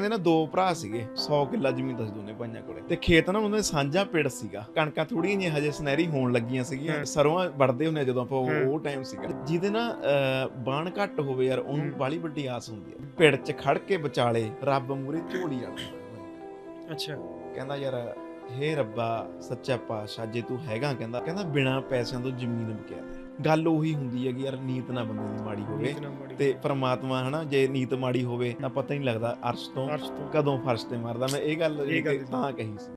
ਕਹਿੰਦੇ ਨਾ ਦੋ ਭਰਾ ਸੀਗੇ 100 ਕਿੱਲਾ ਜ਼ਮੀਨ ਤਾਂ ਸੀ ਦੋਨੇ ਭਾਈਆਂ ਕੋਲੇ ਤੇ ਖੇਤ ਨਾ ਉਹਨਾਂ ਦੇ ਸਾਂਝਾ ਪਿੜ ਸੀਗਾ ਕਣਕਾਂ ਥੋੜੀਆਂ ਜਿਹੀਆਂ ਹਜੇ ਸੁਨਹਿਰੀ ਹੋਣ ਲੱਗੀਆਂ ਸੀਗੀਆਂ। ਸਰੋਂ ਵੜਦੇ ਹੁੰਦੇ ਜਦੋਂ ਆਪਾਂ। ਉਹ- ਟਾਈਮ ਸੀਗਾ ਜਿਹਦੇ ਨਾ ਬਾਣ ਘੱਟ ਹੋਵੇ ਯਾਰ ਉਹਨੂੰ। ਬਾਲੀ ਵੱਡੀ ਆਸ ਹੁੰਦੀ ਹੈ ਪਿੜ 'ਚ ਖੜ ਕੇ ਵਿਚਾਲੇ ਰੱਬ ਮੂਰੇ ਝੋਲੀ ਆ ਅੱਛਾ ਕਹਿੰਦਾ ਯਾਰ ਹੇ ਰੱਬਾ ਸੱਚਾ ਪਾਤਸ਼ਾਹ ਜੇ ਤੂੰ ਹੈਗਾ ਕਹਿੰਦਾ ਕਹਿੰਦਾ ਬਿਨਾ ਪੈਸਿਆਂ ਤੋਂ ਜ਼ਮੀਨ ਵਿਕਿਆ ਦੇ ਗੱਲ ਉਹੀ ਹੁੰਦੀ ਹੈ ਕਿ ਯਾਰ ਨੀਤ ਨਾ ਬੰਦੇ ਦੀ ਮਾੜੀ ਹੋਵੇ ਨੀਤ ਨਾ ਮਾੜੀ ਤੇ ਪ੍ਰਮਾਤਮਾ ਹਨਾ ਜੇ ਨੀਤ ਮਾੜੀ ਹੋਵੇ ਤਾਂ ਪਤਾ ਹੀ ਨਹੀਂ ਲੱਗਦਾ ਅਰਸ਼ ਤੋਂ ਅਰਸ਼ ਤੋਂ। ਕਦੋਂ ਫਰਸ਼ ਤੇ ਮਾਰਦਾ। ਮੈਂ ਇਹ ਗੱਲ ਇਹ ਗੱਲ ਜਿਹੜੀ ਤਾਂ ਕਹੀ ਸੀ।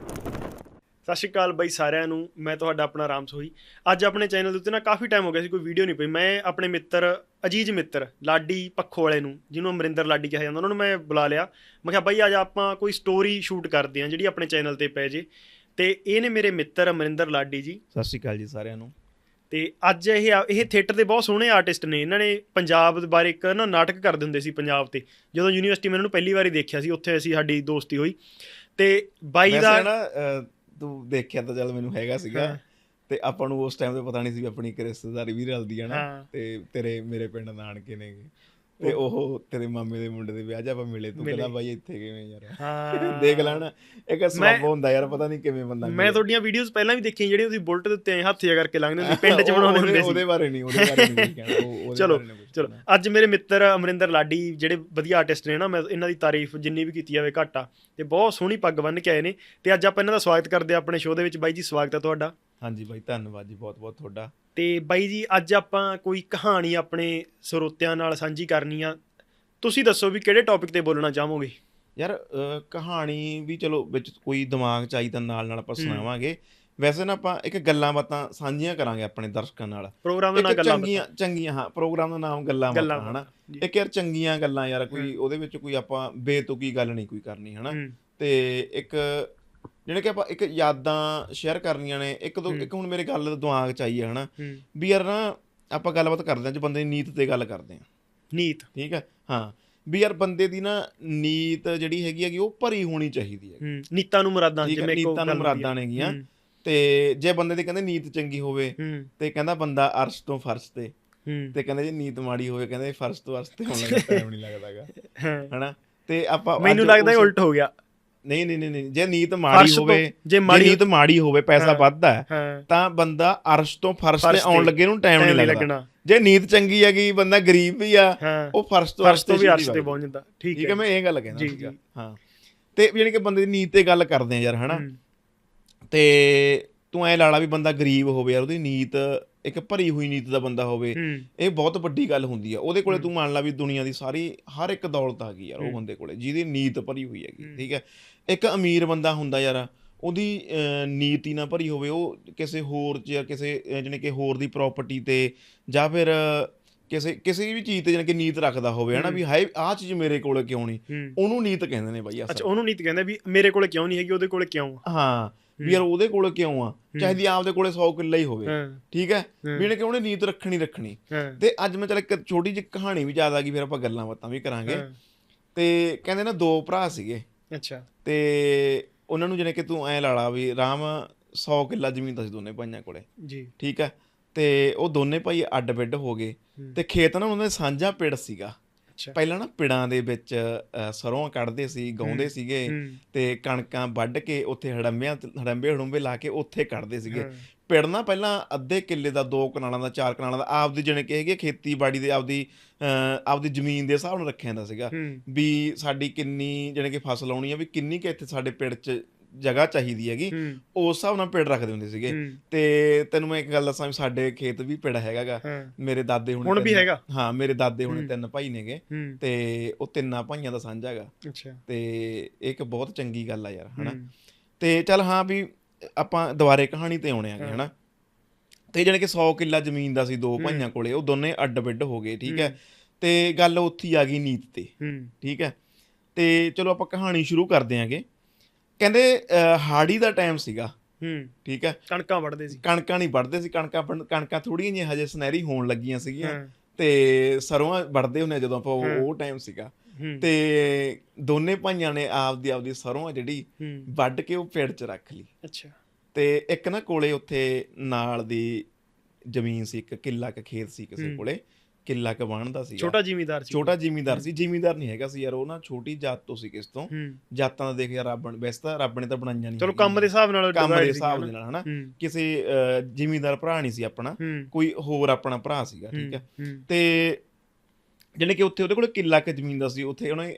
ਸਤਿ ਸ਼੍ਰੀ ਅਕਾਲ ਬਾਈ ਸਾਰਿਆਂ ਨੂੰ ਮੈਂ ਤੁਹਾਡਾ ਆਪਣਾ ਰਾਮ ਸੋਹੀ। ਅੱਜ ਆਪਣੇ ਚੈਨਲ ਦੇ ਉੱਤੇ ਨਾ ਕਾਫੀ ਟਾਈਮ ਹੋ ਗਿਆ ਸੀ ਕੋਈ ਵੀਡੀਓ ਨਹੀਂ ਪਈ। ਮੈਂ ਆਪਣੇ ਮਿੱਤਰ ਅਜੀਜ਼ ਮਿੱਤਰ ਲਾਡੀ ਪੱਖੋ ਵਾਲੇ ਨੂੰ ਜਿਹਨੂੰ ਅਮਰਿੰਦਰ ਲਾਡੀ ਕਿਹਾ ਜਾਂਦਾ ਉਹਨਾਂ ਨੂੰ ਮੈਂ ਬੁਲਾ ਲਿਆ। ਮੈਂ ਕਿਹਾ ਬਾਈ ਅੱਜ ਆਪਾਂ ਕੋਈ ਸਟੋਰੀ ਸ਼ੂਟ ਕਰਦੇ ਹਾਂ ਜਿਹੜੀ ਆਪਣੇ ਚੈਨਲ ਤੇ ਪੈ ਜੇ। ਤੇ ਇਹ ਨੇ ਮੇਰੇ ਮਿੱਤਰ ਅਮਰਿੰਦਰ ਲਾਡੀ ਜੀ। ਸਤਿ ਸ਼੍ਰੀ ਅਕਾਲ ਜੀ ਸਾਰਿਆਂ ਨੂੰ। ਤੇ ਅੱਜ ਇਹ ਇਹ ਥੀਏਟਰ ਦੇ ਬਹੁਤ ਸੋਹਣੇ ਆਰਟਿਸਟ ਨੇ ਇਹਨਾਂ ਨੇ ਪੰਜਾਬ ਦੇ ਬਾਰੇ ਇੱਕ ਨਾ ਨਾਟਕ ਕਰਦੇ ਹੁੰਦੇ ਸੀ ਪੰਜਾਬ ਤੇ। ਜਦੋਂ ਯੂਨੀਵਰਸਿਟੀ ਮੈਂ ਇਹਨਾਂ ਨੂੰ ਪਹਿਲੀ ਵਾਰੀ ਦੇਖਿਆ ਸੀ ਉੱਥੇ ਅਸੀਂ ਸਾਡੀ ਦੋਸਤੀ ਹੋਈ। ਤੇ ਬਾਈ ਦਾ ਨਾ ਤੂੰ ਦੇਖਿਆ ਤਾਂ ਚੱਲ ਮੈਨੂੰ ਹੈਗਾ ਸੀਗਾ। ਤੇ ਆਪਾਂ ਨੂੰ ਉਸ ਟਾਈਮ ਤੇ ਪਤਾ ਨਹੀਂ ਸੀ ਆਪਣੀ ਇੱਕ ਰਿਸ਼ਤੇਦਾਰੀ ਵੀ ਰਲਦੀ ਆ ਨਾ। ਤੇ ਤੇਰੇ ਮੇਰੇ ਪਿੰਡ ਨਾਨਕੇ ਨੇਗੇ। ਤੇ ਉਹ ਤੇਰੇ ਮਾਮੇ ਦੇ ਮੁੰਡੇ ਦੇ ਵਿਆਹ 'ਚ ਆਪਾਂ ਮਿਲੇ ਤੂੰ। ਕਹਿੰਦਾ ਬਾਈ ਇੱਥੇ ਕਿਵੇਂ ਯਾਰ? ਹਾਂ। ਦੇਖ ਲੈਣਾ ਇੱਕ ਸਵਾਬ ਹੁੰਦਾ ਯਾਰ ਪਤਾ ਨਹੀਂ ਕਿਵੇਂ ਬੰਦਾ ਮੈਂ। ਤੁਹਾਡੀਆਂ ਵੀਡੀਓਜ਼ ਪਹਿਲਾਂ ਵੀ ਦੇਖੀਆਂ ਜਿਹੜੀਆਂ ਤੁਸੀਂ ਬੁਲਟ ਦੇ ਉੱਤੇ ਹੱਥ ਜਿਹਾ ਕਰਕੇ ਲੰਘਦੇ ਹੁੰਦੇ ਪਿੰਡ 'ਚ ਬਣਾਉਂਦੇ ਹੁੰਦੇ ਸੀ। ਉਹਦੇ ਬਾਰੇ ਨਹੀਂ ਉਹਦੇ ਬਾਰੇ ਨਹੀਂ ਕਹਿਣਾ ਚਲੋ, ਚਲੋ। ਅੱਜ ਮੇਰੇ ਮਿੱਤਰ ਅਮਰਿੰਦਰ ਲਾਡੀ ਜਿਹੜੇ ਵਧੀਆ ਆਰਟਿਸਟ ਨੇ ਨਾ ਮੈਂ ਇਹਨਾਂ ਦੀ ਤਾਰੀਫ ਜਿੰਨੀ ਵੀ ਕੀਤੀ ਜਾਵੇ ਘੱਟ ਤੇ ਬਹੁਤ ਸੋਹਣੀ ਪੱਗ ਬੰਨ੍ਹ ਕੇ ਆਏ ਨੇ। ਤੇ ਅੱਜ ਆਪਾਂ ਇਹਨਾਂ ਦਾ ਸਵਾਗਤ ਕਰਦੇ ਆ ਆਪਣੇ ਸ਼ੋਅ ਦੇ ਵਿੱਚ। ਬਾਈ ਜੀ ਸਵਾਗਤ ਹੈ ਤੁਹਾਡਾ। ਹਾਂਜੀ ਬਾਈ ਧੰਨਵਾਦ ਜੀ ਬਹੁਤ ਬਹੁਤ ਤੁਹਾਡਾ। ਤੇ ਬਾਈ ਜੀ ਅੱਜ ਆਪਾਂ ਕੋਈ ਕਹਾਣੀ ਆਪਣੇ ਸਰੋਤਿਆਂ ਨਾਲ ਸਾਂਝੀ ਕਰਨੀ ਆ। ਤੁਸੀਂ ਦੱਸੋ ਵੀ ਕਿਹੜੇ ਟੌਪਿਕ ਤੇ ਬੋਲਣਾ ਚਾਹੋਗੇ? ਯਾਰ ਕਹਾਣੀ ਵੀ ਚਲੋ ਵਿੱਚ ਕੋਈ ਦਿਮਾਗ ਚ ਆਈ ਤਾਂ ਨਾਲ ਨਾਲ ਆਪਾਂ। ਸੁਣਾਵਾਂਗੇ। ਵੈਸੇ ਨਾ ਆਪਾਂ ਇੱਕ ਗੱਲਾਂ ਬਾਤਾਂ ਸਾਂਝੀਆਂ ਕਰਾਂਗੇ ਆਪਣੇ ਦਰਸ਼ਕਾਂ ਨਾਲ। ਪ੍ਰੋਗਰਾਮ ਦਾ ਨਾਂ ਇੱਕ ਗੱਲਾਂ ਚੰਗੀਆਂ ਚੰਗੀਆਂ ਹਾਂ ਪ੍ਰੋਗਰਾਮ ਦਾ ਨਾਮ ਗੱਲਾਂ ਬਾਤਾਂ ਹਨਾ। ਇੱਕ ਯਾਰ ਚੰਗੀਆਂ ਗੱਲਾਂ ਯਾਰ ਕੋਈ। ਉਹਦੇ ਵਿੱਚ ਕੋਈ ਆਪਾਂ ਬੇਤੁਕੀ ਗੱਲ ਨਹੀਂ ਕੋਈ ਕਰਨੀ ਹਨਾ? ਤੇ ਇੱਕ ਜਿਹੜੇ ਕਿ ਆਪਾਂ ਇੱਕ ਯਾਦਾਂ ਸ਼ੇਅਰ ਕਰਨੀਆਂ ਨੇ ਇੱਕ ਦੋ। ਇੱਕ ਹੁਣ ਮੇਰੇ ਗੱਲ ਦਿਮਾਗ ਚ ਆਈ ਹੈ ਹਨਾ ਵੀ ਯਾਰ ਨਾ ਆਪਾਂ ਗੱਲਬਾਤ ਕਰਦੇ ਹਾਂ ਜੇ ਬੰਦੇ ਦੀ ਨੀਤ ਤੇ ਗੱਲ ਕਰਦੇ ਹਾਂ। ਨੀਤ। ਠੀਕ ਹੈ? ਹਾਂ। ਵੀ ਯਾਰ ਬੰਦੇ ਦੀ ਨਾ ਨੀਤ ਜਿਹੜੀ ਹੈਗੀ ਹੈਗੀ ਉਹ ਭਰੀ ਹੋਣੀ ਚਾਹੀਦੀ ਹੈ। ਨੀਤਾਂ ਨੂੰ ਮੁਰਾਦਾਂ ਜਿਵੇਂ ਇੱਕੋ ਨੀਤਾਂ ਨੂੰ ਮੁਰਾਦਾਂ। ਨੇਗੀਆਂ। ਤੇ ਜੇ ਬੰਦੇ ਦੀ ਕਹਿੰਦੇ ਨੀਤ ਚੰਗੀ ਹੋਵੇ ਤੇ ਕਹਿੰਦਾ ਬੰਦਾ ਅਰਸ਼ ਤੋਂ ਫਰਸ਼ ਤੇ ਤੇ ਕਹਿੰਦੇ ਜੇ ਨੀਤ ਮਾੜੀ ਹੋਵੇ ਕਹਿੰਦੇ ਫਰਸ਼ ਤੋਂ ਅਰਸ਼ ਤੇ ਹੋਣ ਲੱਗਾ। ਟਾਈਮ ਨਹੀਂ ਲੱਗਦਾਗਾ। ਹਾਂ। ਹਨਾ? ਤੇ ਆਪਾਂ ਮੈਨੂੰ ਲੱਗਦਾ ਇਹ ਉਲਟ ਹੋ ਗਿਆ। ਨਹੀਂ ਨਹੀਂ ਨਹੀਂ ਜੇ ਨੀਤ ਮਾੜੀ ਫਰਸ਼ ਤੋਂ- ਹੋਵੇ ਜੇ ਜੇ ਮਾੜੀ ਨੀਤ ਮਾੜੀ ਹੋਵੇ ਪੈਸਾ ਹਾਂ। ਵੱਧਦਾ ਹੈ ਹਾਂ ਤਾਂ ਬੰਦਾ ਅਰਸ਼ ਤੋਂ ਫਰਸ਼ ਤੇ ਫਰਸ਼ ਆਉਣ ਲੱਗੇ ਨੂੰ ਟਾਈਮ ਨਹੀਂ ਲੱਗਣਾ ਜੇ ਨੀਤ ਚੰਗੀ ਹੈਗੀ ਬੰਦਾ ਗਰੀਬ ਵੀ ਆ ਹਾਂ ਉਹ ਫਰਸ਼ ਤੋਂ ਫਰਸ਼ ਤੋਂ ਵੀ ਅਰਸ਼ ਤੇ। ਪਹੁੰਚ ਜਾਂਦਾ ਠੀਕ ਹੈ ਮੈਂ ਇਹ ਗੱਲ ਕਹਿੰਦਾ ਜੀ, ਸੀਗਾ। ਜੀ। ਹਾਂ ਤੇ ਯਾਨੀ ਕਿ ਬੰਦੇ ਦੀ ਨੀਤ ਤੇ ਗੱਲ ਕਰਦੇ ਆ ਯਾਰ ਹਨਾ ਤੇ ਤੂੰ ਐ ਲਾਲਾ ਵੀ ਬੰਦਾ ਗਰੀਬ ਹੋਵੇ ਯਾਰ ਉਹਦੀ ਨੀਤ ਇੱਕ ਭਰੀ ਹੋਈ ਨੀਤ ਦਾ ਬੰਦਾ ਹੋਵੇ ਇਹ ਬਹੁਤ ਵੱਡੀ ਗੱਲ ਹੁੰਦੀ ਆ ਉਹਦੇ ਕੋਲੇ। ਤੂੰ ਮੰਨ ਲਾ ਵੀ ਦੁਨੀਆ ਦੀ ਸਾਰੀ ਹਰ ਇੱਕ ਦੌਲਤ ਆ ਗਈ ਯਾਰ ਉਹ। ਬੰਦੇ ਕੋਲੇ ਜਿਹਦੀ ਨੀਤ ਭਰੀ ਹੋਈ ਹੈਗੀ। ਠੀਕ ਹੈ ਇੱਕ ਅਮੀਰ ਬੰਦਾ ਹੁੰਦਾ ਯਾਰ ਉਹਦੀ ਨੀਤ ਹੀ ਨਾ ਭਰੀ ਹੋਵੇ ਉਹ ਕਿਸੇ ਹੋਰ ਚ ਜਾਂ ਕਿਸੇ ਜਾਣੀ ਕਿ ਹੋਰ ਦੀ ਪ੍ਰਾਪਰਟੀ ਤੇ ਜਾਂ ਫਿਰ ਕਿਸੇ ਕਿਸੇ ਵੀ ਚੀਜ਼ ਤੇ ਜਾਣੀ ਕਿ ਨੀਤ ਰੱਖਦਾ ਹੋਵੇ ਹਨਾ। ਵੀ ਹਾਏ ਆਹ ਚੀਜ਼ ਮੇਰੇ ਕੋਲੇ ਕਿਉਂ ਨਹੀਂ? ਉਹਨੂੰ ਨੀਤ ਕਹਿੰਦੇ ਨੇ ਬਾਈ ਅੱਛਾ ਉਹਨੂੰ ਨਹੀਂ ਕਹਿੰਦੇ ਵੀ ਮੇਰੇ ਕੋਲੇ ਕਿਉਂ ਨਹੀਂ ਹੈਗੀ ਉਹਦੇ ਕੋਲੇ ਕਿਉਂ ਹਾਂ ਵੀ ਯਾਰ ਉਹਦੇ ਕੋਲੇ ਕਿਉਂ ਆ? ਚਾਹੇ ਦੀ ਆਪਦੇ ਕੋਲੇ 100 ਕਿੱਲਾ ਹੀ ਹੋਵੇ ਠੀਕ ਹੈ? ਵੀ ਇਹਨੇ ਕਿ ਉਹਨੇ ਨੀਤ ਰੱਖਣੀ ਰੱਖਣੀ? ਤੇ ਅੱਜ ਮੈਂ ਚੱਲ ਇੱਕ ਛੋਟੀ ਜਿਹੀ ਕਹਾਣੀ ਵੀ ਯਾਦ ਆ ਗਈ ਫਿਰ ਆਪਾਂ ਗੱਲਾਂ ਬਾਤਾਂ ਵੀ ਕਰਾਂਗੇ। ਤੇ ਕਹਿੰਦੇ ਨਾ ਦੋ ਭਰਾ ਸੀਗੇ। ਅੱਛਾ। ਤੇ ਉਹਨਾਂ ਨੂੰ ਜਿਹਨੇ ਕਿ ਤੂੰ ਐ ਲਾਲਾ ਵੀ ਰਾਮ 100 ਕਿੱਲਾ ਜ਼ਮੀਨ ਤਾਂ ਸੀ ਦੋਨੇ ਭਾਈਆਂ ਕੋਲੇ। ਜੀ। ਠੀਕ ਹੈ? ਤੇ ਉਹ ਦੋਨੇ ਭਾਈ ਅੱਡ ਬਿੱਡ ਹੋ ਗਏ ਤੇ ਖੇਤ ਨਾ ਉਹਨਾਂ ਦੇ ਸਾਂਝਾ ਪਿੜ ਸੀਗਾ। ਪਹਿਲਾਂ ਨਾ ਪਿੜਾਂ ਦੇ ਵਿੱਚ ਸਰੋਂ ਕੱਢਦੇ ਸੀ ਗਾਉਂਦੇ ਸੀਗੇ ਤੇ ਕਣਕਾਂ ਵੱਢ ਕੇ ਉੱਥੇ ਹੜੰਬਿਆਂ ਹੜੰਬੇ ਹੜੰਬੇ ਲਾ ਕੇ ਉੱਥੇ ਕੱਢਦੇ ਸੀਗੇ। ਪਿੜ ਨਾ ਪਹਿਲਾਂ ਅੱਧੇ ਕਿੱਲੇ ਦਾ ਦੋ ਕਨਾਲਾਂ ਦਾ ਚਾਰ ਕਨਾਲਾਂ ਦਾ ਆਪਦੀ ਜਣੇ ਕਿ ਹੈਗੇ ਖੇਤੀਬਾੜੀ ਦੇ ਆਪਦੀ ਆਪਦੀ ਜ਼ਮੀਨ ਦੇ ਹਿਸਾਬ ਨਾਲ ਰੱਖਿਆ ਜਾਂਦਾ ਸੀਗਾ ਵੀ ਸਾਡੀ ਕਿੰਨੀ ਜਣੇ ਕਿ ਫਸਲ ਆਉਣੀ ਆ ਵੀ ਕਿੰਨੀ ਕਿ ਇੱਥੇ ਸਾਡੇ ਪਿੰਡ 'ਚ ਜਗ੍ਹਾ ਚਾਹੀਦੀ ਹੈਗੀ ਉਸ ਹਿਸਾਬ ਨਾਲ ਪਿੜ ਰੱਖਦੇ ਹੁੰਦੇ ਸੀਗੇ। ਤੇ ਤੈਨੂੰ ਮੈਂ ਇੱਕ ਗੱਲ ਦੱਸਾਂ ਵੀ ਸਾਡੇ ਖੇਤ ਵੀ ਪਿੜ ਹੈਗਾਗਾ। ਮੇਰੇ ਦਾਦੇ ਹੁਣੇ ਹੁਣ ਵੀ ਹੈਗਾ? ਹਾਂ ਮੇਰੇ ਦਾਦੇ ਹੁਣੇ। ਤਿੰਨ ਭਾਈ ਨੇਗੇ। ਤੇ ਉਹ ਤਿੰਨਾਂ ਭਾਈਆਂ ਦਾ ਸਾਂਝਾ ਹੈਗਾ। ਅੱਛਾ। ਤੇ ਇਹ ਇੱਕ ਬਹੁਤ ਚੰਗੀ ਗੱਲ ਆ ਯਾਰ ਹਨਾ? ਤੇ ਚੱਲ ਹਾਂ ਵੀ ਆਪਾਂ ਦੁਬਾਰੇ ਕਹਾਣੀ ਤੇ ਆਉਣੇ ਆਗੇ। ਹਨਾ? ਤੇ ਜਾਣੀ ਕਿ 100 ਕਿੱਲਾ ਜ਼ਮੀਨ ਦਾ ਸੀ ਦੋ। ਭਾਈਆਂ ਕੋਲੇ ਉਹ ਦੋਨੇ ਅੱਡ ਬਿੱਡ ਹੋ ਗਏ ਠੀਕ ਹੈ? ਤੇ ਗੱਲ ਉੱਥੇ ਆ ਗਈ ਨੀਤ ਤੇ ਠੀਕ ਹੈ? ਤੇ ਚਲੋ ਆਪਾਂ ਕਹਾਣੀ ਸ਼ੁਰੂ ਕਰਦੇ ਆਂਗੇ। ਕਹਿੰਦੇ ਹਾੜੀ ਦਾ ਟਾਈਮ ਸੀਗਾ। ਹੂੰ। ਠੀਕ ਹੈ? ਕਣਕਾਂ ਵੜਦੇ ਸੀ। ਕਣਕਾਂ ਨਹੀਂ ਵੱਢਦੇ ਸੀ ਕਣਕਾਂ ਕਣਕਾਂ ਥੋੜੀਆਂ ਜਿਹੀਆਂ ਹਜੇ ਸੁਨਹਿਰੀ ਹੋਣ ਲੱਗੀਆਂ ਸੀਗੀਆਂ। ਤੇ ਸਰੋਂ ਵੜਦੇ ਹੁੰਦੇ ਜਦੋਂ ਆਪਾਂ ਉਹ- ਟਾਈਮ ਸੀਗਾ। ਤੇ ਦੋਨੇ ਭਾਈਆਂ ਨੇ ਆਪਦੀ ਆਪਦੀ ਸਰੋਂ ਆ ਜਿਹੜੀ ਵੱਢ ਕੇ ਉਹ ਪੇੜ 'ਚ ਰੱਖ ਲਈ। ਅੱਛਾ। ਤੇ ਇੱਕ ਨਾ ਕੋਲੇ ਉੱਥੇ ਨਾਲ ਦੀ ਜ਼ਮੀਨ ਸੀ ਇੱਕ ਕਿੱਲਾ ਕ ਖੇਤ ਸੀ ਕਿਸੇ ਹੂੰ। ਕੋਲੇ ਕਿੱਲਾ ਕਬਾਣਦਾ ਸੀ ਛੋਟਾ ਜ਼ਿਮੀਦਾਰ ਸੀ। ਛੋਟਾ ਜ਼ਿਮੀਂਦਾਰ ਸੀ। ਜ਼ਿਮੀਂਦਾਰ ਨਹੀਂ ਹੈਗਾ ਸੀ ਯਾਰ ਉਹ ਨਾ ਛੋਟੀ ਜਾਤ ਤੋਂ ਸੀ ਕਿਸ ਤੋਂ। ਜਾਤਾਂ ਦਾ ਦੇਖ ਯਾਰ ਰੱਬ ਵੈਸੇ ਤਾਂ ਰੱਬ ਨੇ ਤਾਂ ਬਣਾਈਆਂ ਨਹੀਂ ਚਲੋ ਕੰਮ ਦੇ ਹਿਸਾਬ ਨਾਲ ਕੰਮ ਦੇ ਹਿਸਾਬ ਦੇ ਨਾਲ ਹਨਾ? ਕਿਸੇ ਜ਼ਿਮੀਂਦਾਰ ਭਰਾ ਨਹੀਂ ਸੀ ਆਪਣਾ। ਕੋਈ ਹੋਰ ਆਪਣਾ ਭਰਾ ਸੀਗਾ ਠੀਕ ਹੈ ਤੇ ਜਿਹਨੇ ਕਿ ਉੱਥੇ ਉਹਦੇ ਕੋਲ ਕਿੱਲਾ ਕੁ ਜ਼ਮੀਨ ਦਾ ਸੀ। ਉੱਥੇ ਉਹਨੇ